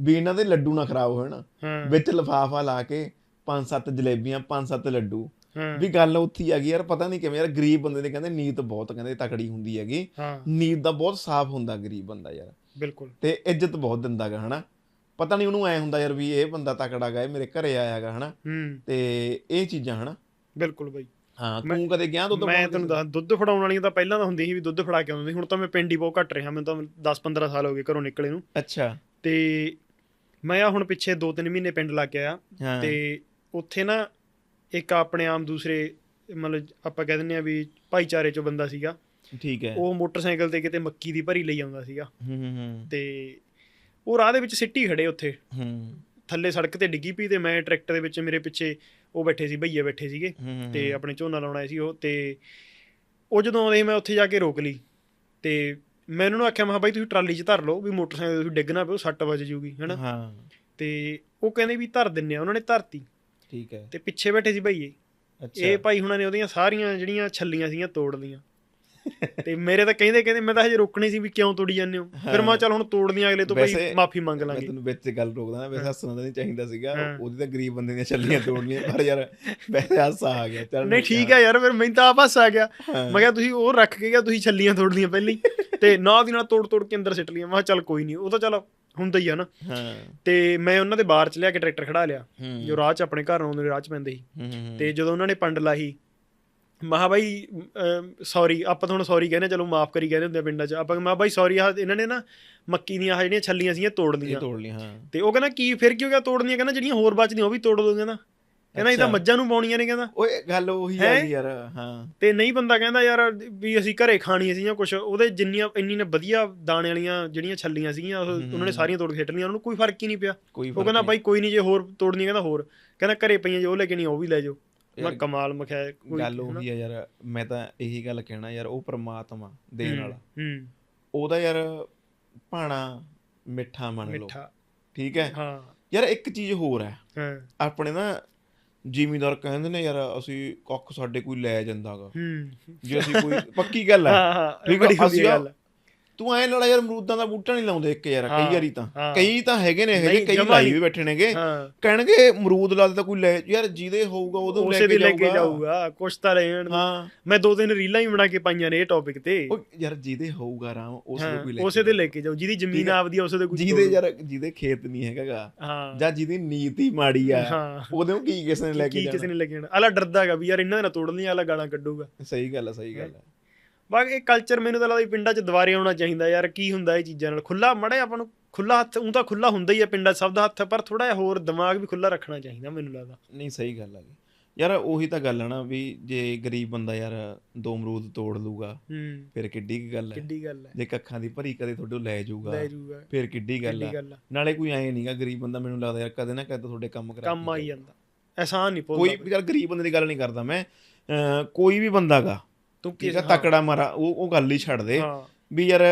ਵੀ ਇਹਨਾਂ ਦੇ ਲੱਡੂ ਨਾ ਖਰਾਬ ਹੋਣ ਵਿੱਚ ਲਫਾਫਾ ਲਾ ਕੇ ਪੰਜ ਸੱਤ ਜਲੇਬੀਆਂ ਪੰਜ ਸੱਤ ਲੱਡੂ ਵੀ ਗੱਲ ਉੱਥੇ ਆ ਗਈ ਯਾਰ ਪਤਾ ਨਹੀਂ ਕਿਵੇਂ ਯਾਰ ਗਰੀਬ ਬੰਦੇ ਦੇ ਕਹਿੰਦੇ ਨੀਤ ਬਹੁਤ ਕਹਿੰਦੇ ਤਕੜੀ ਹੁੰਦੀ ਹੈਗੀ। ਨੀਤ ਦਾ ਬਹੁਤ ਸਾਫ਼ ਹੁੰਦਾ ਗਰੀਬ ਬੰਦਾ ਯਾਰ। ਬਿਲਕੁਲ। ਤੇ ਇੱਜ਼ਤ ਬਹੁਤ ਦਿੰਦਾ ਗਾ ਹਨਾ। ਪਤਾ ਨਹੀਂ ਉਹਨੂੰ ਐ ਹੁੰਦਾ ਯਾਰ ਵੀ ਇਹ ਬੰਦਾ ਤਕੜਾ ਗਾ ਇਹ ਮੇਰੇ ਘਰੇ ਆਇਆ ਗਾ ਹਨਾ। ਤੇ ਇਹ ਚੀਜ਼ਾਂ ਹਨਾ। ਬਿਲਕੁਲ ਬਾਈ। ਹਾਂ ਤੂੰ ਕਦੇ ਗਿਆ ਦੁੱਧ ਮੈਂ ਤੈਨੂੰ ਦੱਸ ਦੁੱਧ ਫੜਾਉਣ ਵਾਲੀਆਂ ਤਾਂ ਪਹਿਲਾਂ ਤਾਂ ਹੁੰਦੀ ਸੀ ਵੀ ਦੁੱਧ ਫੜਾ ਕੇ ਆਉਂਦੇ ਸੀ ਹੁਣ ਤਾਂ ਮੈਂ ਪਿੰਡ ਹੀ ਬਹੁਤ ਘੱਟ ਰਿਹਾ ਮੈਨੂੰ ਤਾਂ 10-15 ਸਾਲ ਹੋ ਗਏ ਘਰੋਂ ਨਿਕਲੇ ਨੂੰ। ਅੱਛਾ। ਤੇ ਮੈਂ ਆ ਹੁਣ ਪਿੱਛੇ 2-3 ਮਹੀਨੇ ਪਿੰਡ ਲਾ ਕੇ ਆਇਆ ਹਾਂ। ਤੇ ਉੱਥੇ ਨਾ ਇੱਕ ਆਪਣੇ ਆਮ ਦੂਸਰੇ ਮਤਲਬ ਆਪਾਂ ਕਹਿ ਦਿੰਦੇ ਆ ਵੀ ਭਾਈਚਾਰੇ ਚੋਂ ਬੰਦਾ ਸੀਗਾ। ਠੀਕ ਹੈ। ਉਹ ਮੋਟਰਸਾਈਕਲ ਤੇ ਕਿਤੇ ਮੱਕੀ ਦੀ ਭਰੀ ਲਈ ਆਉਂਦਾ ਸੀਗਾ। ਹੂੰ ਹੂੰ। ਤੇ ਉਹ ਰਾਹ ਦੇ ਵਿੱਚ ਸਿੱਟੀ ਖੜੇ ਉੱਥੇ। ਹੂੰ। ਥੱਲੇ ਸੜਕ ਤੇ ਡਿੱਗੀ ਪਈ ਤੇ ਮੈਂ ਟਰੈਕਟਰ ਦੇ ਵਿੱਚ ਮੇਰੇ ਪਿੱਛੇ ਉਹ ਬੈਠੇ ਸੀ ਭਈਏ ਬੈਠੇ ਸੀਗੇ ਤੇ ਆਪਣੇ ਝੋਨਾ ਲਾਉਣਾ ਸੀ ਉਹ ਤੇ ਉਹ ਜਦੋਂ ਆਉਂਦੇ ਮੈਂ ਉੱਥੇ ਜਾ ਕੇ ਰੋਕ ਲਈ ਤੇ ਮੈਂ ਉਹਨਾਂ ਨੂੰ ਆਖਿਆ ਮੈਂ ਬਾਈ ਤੁਸੀਂ ਟਰਾਲੀ 'ਚ ਧਰ ਲਓ ਵੀ ਮੋਟਰਸਾਈਕਲ ਤੁਸੀਂ ਡਿੱਗਣਾ ਪਿਓ ਸੱਟ ਵੱਜ ਜੂਗੀ ਹਨਾ? ਹਾਂ। ਤੇ ਉਹ ਕਹਿੰਦੇ ਵੀ ਧਰ ਦਿੰਨੇ ਆ ਉਹਨਾਂ ਨੇ ਧਰਤੀ। ਠੀਕ ਹੈ। ਤੇ ਪਿੱਛੇ ਬੈਠੇ ਸੀ ਭਈਏ ਅੱਛਾ। ਇਹ ਭਾਈ ਹੁਣਾਂ ਨੇ ਉਹਦੀਆਂ ਸਾਰੀਆਂ ਜਿਹੜੀਆਂ ਛੱਲੀਆਂ ਸੀਗੀਆਂ ਤੋੜ ਲੀਆਂ ਤੇ ਮੇਰੇ ਤਾਂ ਕਹਿੰਦੇ ਕਹਿੰਦੇ ਮੈਂ ਤਾਂ ਹਜੇ ਰੋਕਣੀ ਸੀ ਵੀ ਕਿਉਂ ਤੋੜੀ ਜਾਂਦੇ ਹੋ। ਫਿਰ ਮੈਂ ਚੱਲ ਹੁਣ ਤੋੜਦੀਆਂ ਅਗਲੇ ਤੋਂ ਭਾਈ ਮਾਫੀ ਮੰਗ ਮੈਂ ਲਾਂਗੇ। ਤੈਨੂੰ ਵਿੱਚ ਗੱਲ ਰੋਕਦਾ ਨਾ ਵੈਸੇ ਹੱਸਣਾ ਤਾਂ ਨਹੀਂ ਚਾਹੀਦਾ ਸੀਗਾ। ਉਹਦੀ ਤਾਂ ਗਰੀਬ ਬੰਦੇ ਦੀਆਂ ਛੱਲੀਆਂ ਤੋੜਨੀਆਂ ਪਰ ਯਾਰ ਵੈਸੇ ਹਾਸਾ ਆ ਗਿਆ ਚੱਲ ਨਹੀਂ ਠੀਕ ਹੈ ਯਾਰ ਫਿਰ ਮੈਨੂੰ ਤਾਂ ਆਪਸ ਆ ਗਿਆ। ਮੈਂ ਕਿਹਾ ਤੁਸੀਂ ਉਹ ਰੱਖ ਕੇ ਗਿਆ ਤੁਸੀਂ ਛੱਲੀਆਂ ਤੋੜ ਲੀਆਂ ਪਹਿਲਾਂ ਤੇ ਨਾਲ ਦੀ ਨਾਲ ਤੋੜ ਤੋੜ ਕੇ ਅੰਦਰ ਸਿੱਟ ਲੀਆਂ ਮੈਂ ਕਿਹਾ ਚੱਲ ਕੋਈ ਨਹੀਂ ਉਹ ਤਾਂ ਚੱਲ ਹੁੰਦਾ ਹੀ ਆ ਨਾ। ਹਾਂ। ਤੇ ਮੈਂ ਉਹਨਾਂ ਦੇ ਬਾਹਰ ਚ ਲਿਆ ਕੇ ਟਰੈਕਟਰ ਖੜਾ ਲਿਆ। ਜੋ ਰਾਹ ਚ ਆਪਣੇ ਘਰ ਆਉਂਦੇ ਰਾਹ ਚ ਪੈਂਦੇ ਸੀ। ਤੇ ਜਦੋਂ ਉਹਨਾਂ ਨੇ ਪੰਡ ਲਾਹੀ ਮਹਾ ਬਾਈ ਸੌਰੀ ਆਪਾਂ ਤੁਹਾਨੂੰ ਸੌਰੀ ਕਹਿੰਦੇ ਚਲੋ ਮਾਫ ਕਰੀ ਕਹਿੰਦੇ ਹੁੰਦੇ ਆ ਪਿੰਡਾਂ 'ਚ। ਆਪਾਂ ਮਾ ਬਾਈ ਸੌਰੀ ਆ ਇਹਨਾਂ ਨੇ ਨਾ ਮੱਕੀ ਦੀਆਂ ਜਿਹੜੀਆਂ ਛੱਲੀਆਂ ਸੀਗੀਆਂ ਤੋੜ ਇਹ ਦੀਆਂ ਤੋੜ ਲਈ ਹਾਂ। ਤੇ ਉਹ ਕਹਿੰਦਾ ਕੀ ਫਿਰ ਕਿਉਂ ਗਿਆ ਤੋੜਨੀਆਂ? ਕਹਿੰਦਾ ਜਿਹੜੀਆਂ ਹੋਰ ਬਚਦੀਆਂ ਉਹ ਵੀ ਤੋੜ ਦੋ ਕਹਿੰਦਾ। ਕਹਿੰਦਾ ਇਹ ਤਾਂ। ਮੱਝਾਂ ਨੂੰ ਪਾਉਣੀਆਂ ਨੇ ਕਹਿੰਦਾ। ਓਏ ਗੱਲ ਉਹੀ ਆ ਯਾਰ ਹਾਂ। ਤੇ ਨਹੀਂ ਬੰਦਾ ਕਹਿੰਦਾ ਯਾਰ ਵੀ ਅਸੀਂ ਘਰੇ ਖਾਣੀਆਂ ਸੀ ਜਾਂ ਕੁਝ ਉਹਦੇ ਜਿੰਨੀਆਂ ਇੰਨੀ ਨੇ ਵਧੀਆ ਦਾਣੇ ਵਾਲੀਆਂ ਜਿਹੜੀਆਂ ਛੱਲੀਆਂ ਸੀਗੀਆਂ ਉਹ- ਉਹਨਾਂ ਨੇ ਸਾਰੀਆਂ ਤੋੜ ਕੇ ਲਈਆਂ ਉਹਨੂੰ ਕੋਈ ਫ਼ਰਕ ਹੀ ਨਹੀਂ ਪਿਆ। ਉਹ ਕਹਿੰਦਾ। ਬਾਈ ਕੋਈ ਨਹੀਂ ਜੇ ਹੋਰ ਤੋੜਨੀਆਂ ਕਹਿੰਦਾ ਹੋਰ। ਕਹਿੰਦਾ ਘਰੇ ਪਈਆਂ ਜੇ ਉਹ ਲੈ ਕੇ ਨਹੀਂ ਉਹ ਵੀ ਲੈ ਜਾਓ। ਮੈਂ ਕਮਾਲ ਮਖਿਆ ਕੋਈ ਗੱਲ ਉਹੀ ਆ ਯਾਰ ਮੈਂ ਤਾਂ ਇਹੀ ਗੱਲ ਕਹਿਣਾ ਯਾਰ ਉਹ ਪ੍ਰਮਾਤਮਾ ਦੇਣ ਵਾਲਾ। ਹੂੰ। ਉਹਦਾ ਯਾਰ ਭਾਣਾ ਮਿੱਠਾ ਮੰਨ ਲਓ। ਮਿੱਠਾ। ਠੀਕ ਹੈ? ਹਾਂ। ਯਾਰ ਇੱਕ ਚੀਜ਼ ਹੋਰ ਹੈ। ਹਾਂ। ਆਪਣੇ ਨਾ ਜ਼ਿਮੀਂਦਾਰ ਕਹਿੰਦੇ ਨੇ ਯਾਰ ਅਸੀਂ ਕੱਖ ਸਾਡੇ ਕੋਈ ਲੈ ਜਾਂਦਾਗਾ ਹੂੰ। ਜੇ ਅਸੀਂ ਕੋਈ ਪੱਕੀ ਗੱਲ ਹੈ। ਹਾਂ ਹਾਂ ਠੀਕ ਵਧੀਆ ਅਸੀਂ ਤੂੰ ਐ ਲੜਾ ਯਾਰ ਅਮਰੂਦਾਂ ਦਾ ਬੂਟਾ ਨਹੀਂ ਲਾਉਂਦੇ ਇੱਕ ਯਾਰ ਕਈ ਵਾਰੀ ਤਾਂ। ਕਈ ਤਾਂ ਹੈਗੇ ਨੇ ਜਿਹੇ ਕਈ ਲਾਈ। ਵੀ ਬੈਠੇ ਨੇਗੇ। ਕਹਿਣਗੇ ਅਮਰੂਦ ਲਾਦੇ ਤਾਂ ਕੋਈ ਲੈ ਯਾਰ ਜਿਹਦੇ ਹੋਊਗਾ ਉਹਦੋਂ ਉਸੇ ਲੈ ਦੇ ਕੇ ਲੈ ਕੇ ਜਾਊਗਾ। ਕੁਛ ਤਾਂ ਲੈਣ ਮੈਂ ਦੋ ਤਿੰਨ ਰੀਲਾਂ ਹੀ ਬਣਾ ਕੇ ਪਾਈਆਂ ਨੇ ਇਹ ਟੌਪਿਕ ਤੇ। ਉਹ ਯਾਰ ਜਿਹਦੇ ਹੋਊਗਾ ਆਰਾਮ ਉਸ ਦੇ ਕੋਈ ਲੈ ਉਸੇ ਦੇ ਲੈ ਕੇ ਜਾਓ ਜਿਹਦੀ ਜ਼ਮੀਨ। ਆਪਦੀ ਆ, ਉਸੇ ਦੇ ਕੁਝ ਜਿਹਦੇ ਯਾਰ ਜਿਹਦੇ ਖੇਤ ਨਹੀਂ ਹੈਗਾਗਾ। ਹਾਂ। ਜਾਂ ਜਿਹਦੀ ਨੀਤੀ ਮਾੜੀ ਆ ਉਹਦੇ ਕੀ ਕਿਸੇ ਨੇ ਲੈ ਕੇ ਕੀ ਕਿਸੇ ਜਾਣਾ ਨੇ ਲੈ ਕੇ ਜਾਣਾ? ਅਲਾ ਡਰਦਾ ਹੈਗਾ ਵੀ ਯਾਰ ਇਹਨਾਂ ਦੇ ਨਾਲ ਤੋੜ ਲਈ ਅਲਾ ਗਾਲਾਂ ਕੱਢੂਗਾ। ਸਹੀ ਗੱਲ ਆ ਸਹੀ ਗੱਲ ਆ। ਬਾਕੀ ਇਹ ਕਲਚਰ ਮੈਨੂੰ ਤਾਂ ਲੱਗਦਾ ਪਿੰਡਾਂ 'ਚ ਦੁਬਾਰੇ ਆਉਣਾ ਚਾਹੀਦਾ ਯਾਰ ਕੀ ਹੁੰਦਾ ਇਹ ਚੀਜ਼ਾਂ ਨਾਲ? ਖੁੱਲਾ ਮੜੇ ਆਪਾਂ ਨੂੰ ਖੁੱਲਾ ਹੱਥ ਉਹ ਤਾਂ ਖੁੱਲਾ ਹੁੰਦਾ ਹੀ ਆ ਪਿੰਡਾਂ ਸਭ ਦਾ ਹੱਥ ਪਰ ਥੋੜਾ ਜਿਹਾ ਹੋਰ ਦਿਮਾਗ ਵੀ ਖੁੱਲਾ ਰੱਖਣਾ ਚਾਹੀਦਾ ਮੈਨੂੰ ਲੱਗਦਾ। ਨਹੀਂ ਸਹੀ ਗੱਲ ਆ ਯਾਰ ਉਹੀ ਤਾਂ ਗੱਲ ਆ ਨਾ ਵੀ ਜੇ ਗਰੀਬ ਬੰਦਾ ਯਾਰ ਦੋ ਅਮਰੂਦ ਤੋੜ ਲੂਗਾ ਹੂੰ। ਫਿਰ ਕਿੱਡੀ ਕੀ ਗੱਲ ਹੈ ਕਿੱਡੀ ਗੱਲ ਹੈ ਜੇ ਕੱਖਾਂ ਦੀ ਭਰੀ ਕਦੇ ਤੁਹਾਡੇ ਲੈ ਜਾਊਗਾ ਲੈ ਜੂਗਾ ਫਿਰ ਕਿੱਡੀ ਗੱਲ ਆ। ਨਾਲੇ ਕੋਈ ਐ ਨਹੀਂਗਾ ਗਰੀਬ ਬੰਦਾ ਮੈਨੂੰ ਲੱਗਦਾ ਯਾਰ ਕਦੇ ਨਾ ਕਦੇ ਤੁਹਾਡੇ ਕੰਮ ਕਰਾ ਕੰਮ ਆਈ ਜਾਂਦਾ। ਐਸਾਨ ਨਹੀਂ ਕੋਈ ਪੋਲਦਾ ਯਾਰ ਗਰੀਬ ਬੰਦੇ ਦੀ ਗੱਲ ਨਹੀਂ ਕਰਦਾ ਮੈਂ। ਕੋਈ ਵੀ ਬੰਦਾਗਾ ਤੂੰ ਆ ਤਕੜਾ ਮਾਰਾ ਉਹ ਉਹ ਗੱਲ ਹੀ ਛੱਡ ਦੇ। ਵੀ ਯਾਰ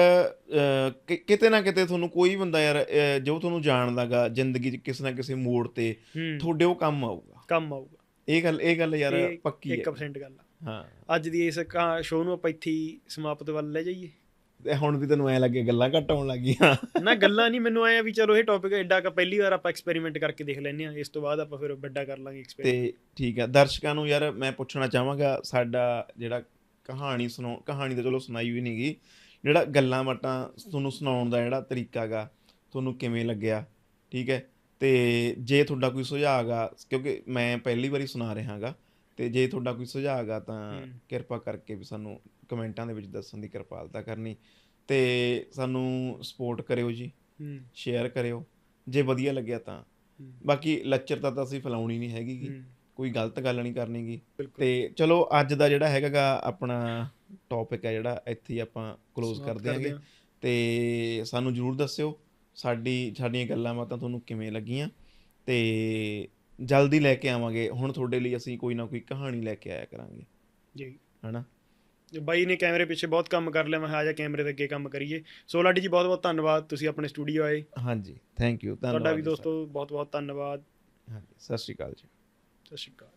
ਕਿਤੇ ਨਾ ਕਿਤੇ ਤੁਹਾਨੂੰ ਕੋਈ ਬੰਦਾ ਯਾਰ ਜੋ ਤੁਹਾਨੂੰ ਜਾਣਦਾਗਾ ਜ਼ਿੰਦਗੀ 'ਚ ਕਿਸੇ ਨਾ ਕਿਸੇ ਮੋੜ ਤੇ ਤੁਹਾਡੇ ਉਹ ਕੰਮ ਆਊਗਾ। ਕੰਮ ਆਊਗਾ। ਇਹ ਗੱਲ ਇਹ ਗੱਲ ਯਾਰ ਪੱਕੀ ਹੈ। 1% ਗੱਲ ਆ। ਹਾਂ। ਅੱਜ ਦੀ ਇਸ ਸ਼ੋਅ ਨੂੰ ਆਪਾਂ ਇੱਥੇ ਸਮਾਪਤ ਵੱਲ ਲੈ ਜਾਈਏ। ਤੇ ਹੁਣ ਵੀ ਤੈਨੂੰ ਐ ਲੱਗੇ ਗੱਲਾਂ ਘੱਟ ਆਉਣ ਲੱਗੀਆਂ। ਨਾ ਗੱਲਾਂ ਨਹੀਂ ਮੈਨੂੰ ਆਇਆ ਵੀ ਚਲੋ ਇਹ ਟੌਪਿਕ ਐਡਾ ਕ ਪਹਿਲੀ ਵਾਰ ਆਪਾਂ ਐਕਸਪੈਰੀਮੈਂਟ ਕਰਕੇ ਦੇਖ ਲੈਂਦੇ ਆ ਇਸ ਤੋਂ ਬਾਅਦ ਆਪਾਂ ਫਿਰ ਵੱਡਾ ਕਰ ਲਾਂਗੇ ਐਕਸਪੈਰੀਮੈਂਟ ਤੇ ਠੀਕ ਹੈ ਦਰਸ਼ਕਾਂ ਨੂੰ ਯਾਰ ਮੈਂ ਪੁੱਛਣਾ ਚਾਹਾਂਗਾ ਸਾਡਾ ਜਿਹੜਾ ਕਹਾਣੀ ਸੁਣਾਉ ਕਹਾਣੀ ਤਾਂ ਚਲੋ ਸੁਣਾਈ ਵੀ ਨਹੀਂਗੀ ਜਿਹੜਾ ਗੱਲਾਂ ਬਾਤਾਂ ਤੁਹਾਨੂੰ ਸੁਣਾਉਣ ਦਾ ਜਿਹੜਾ ਤਰੀਕਾ ਗਾ ਤੁਹਾਨੂੰ ਕਿਵੇਂ ਲੱਗਿਆ ਠੀਕ ਹੈ? ਤੇ ਜੇ ਤੁਹਾਡਾ ਕੋਈ ਸੁਝਾਅ ਗਾ ਕਿਉਂਕਿ ਮੈਂ ਪਹਿਲੀ ਵਾਰੀ ਸੁਣਾ ਰਿਹਾਗਾ ਤੇ ਜੇ ਤੁਹਾਡਾ ਕੋਈ ਸੁਝਾਅ ਗਾ ਤਾਂ। ਕਿਰਪਾ ਕਰਕੇ ਵੀ ਸਾਨੂੰ ਕਮੈਂਟਾਂ ਦੇ ਵਿੱਚ ਦੱਸਣ ਦੀ ਕਿਰਪਾਲਤਾ ਕਰਨੀ। ਤੇ ਸਾਨੂੰ ਸਪੋਰਟ ਕਰਿਓ ਜੀ। ਸ਼ੇਅਰ ਕਰਿਓ। ਜੇ ਵਧੀਆ ਲੱਗਿਆ ਤਾਂ। ਬਾਕੀ ਲੱਚਰਤਾ ਤਾਂ ਅਸੀਂ ਫੈਲਾਉਣੀ ਨਹੀਂ ਹੈਗੀ ਕੋਈ ਗਲਤ ਗੱਲ ਨਹੀਂ ਕਰਨੀਗੀ। ਤੇ ਚਲੋ ਅੱਜ ਦਾ ਜਿਹੜਾ ਹੈਗਾਗਾ ਆਪਣਾ ਟੌਪਿਕ ਹੈ ਜਿਹੜਾ ਇੱਥੇ ਹੀ ਆਪਾਂ ক্লোਜ਼ ਕਰ ਦਿਆਂਗੇ। ਤੇ ਸਾਨੂੰ ਜਰੂਰ ਦੱਸਿਓ ਸਾਡੀ ਸਾਡੀਆਂ ਗੱਲਾਂ ਬਾਤਾਂ ਤੁਹਾਨੂੰ ਕਿਵੇਂ ਲੱਗੀਆਂ। ਤੇ ਜਲਦੀ ਲੈ ਕੇ ਆਵਾਂਗੇ। ਹੁਣ ਤੁਹਾਡੇ ਲਈ ਅਸੀਂ ਕੋਈ ਨਾ ਕੋਈ ਕਹਾਣੀ ਲੈ ਕੇ ਆਇਆ ਕਰਾਂਗੇ। ਜੀ। ਹਨਾ? ਬਾਈ ਨੇ ਕੈਮਰੇ ਪਿੱਛੇ ਬਹੁਤ ਕੰਮ ਕਰ ਲਿਆ ਮੈਂ ਆ ਜਾ ਕੈਮਰੇ ਦੇ ਅੱਗੇ ਕੰਮ ਕਰੀਏ। ਸੋ ਲਾਡੀ ਜੀ ਬਹੁਤ ਬਹੁਤ ਧੰਨਵਾਦ। ਤੁਸੀਂ ਆਪਣੇ ਸਟੂਡੀਓ ਆਏ। ਹਾਂਜੀ ਥੈਂਕ ਯੂ ਧੰਨਵਾਦ ਤੁਹਾਡਾ ਵੀ ਦੋਸਤੋ ਬਹੁਤ ਬਹੁਤ ਧੰਨਵਾਦ। ਹਾਂਜੀ ਸਤਿ ਸ਼੍ਰੀ ਅਕਾਲ ਜੀ। ਸਤਿ ਸ਼੍ਰੀ ਅਕਾਲ